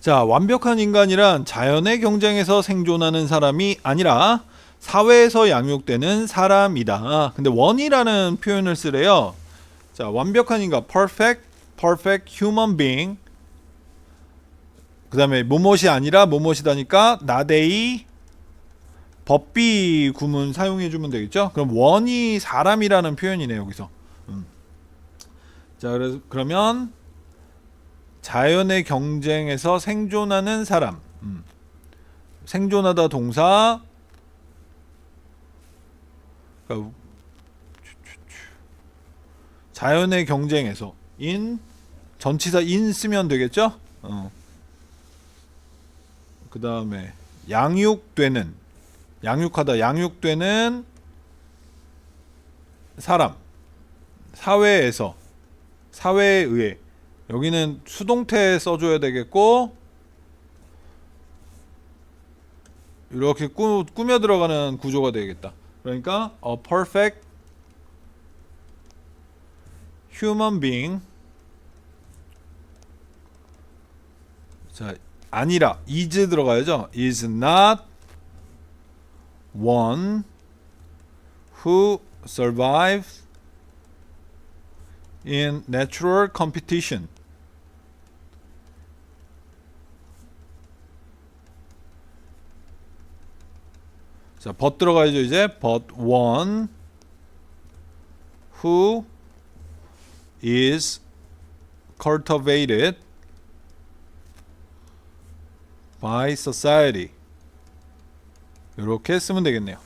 자, 완벽한 인간이란 자연의 경쟁에서 생존하는 사람이 아니라 사회에서 양육되는 사람이다. 근데 원이라는 표현을 쓰래요. 자, 완벽한 인간, perfect, perfect human being. 그다음에 뭐뭇이 아니라 뭐뭇이다니까 나데이 법비 구문 사용해 주면 되겠죠? 그럼 원이 사람이라는 표현이네요, 여기서. 음. 자, 그래서 그러면 자연의 경쟁에서 생존하는 사람. 음. 생존하다 동사. 그러니까 자연의 경쟁에서 인 전치사 인 쓰면 되겠죠? 어. 그 다음에 양육되는 양육하다 양육되는 사람 사회에서 사회에 의해 여기는 수동태 써줘야 되겠고 이렇게 꾸, 꾸며 들어가는 구조가 되겠다. 그러니까 a perfect human being 자 아니라 is 들어가야죠. is not one who survives in natural competition. 자, but 들어가야죠 이제. but one who is cultivated by society. 이렇게 쓰면 되겠네요.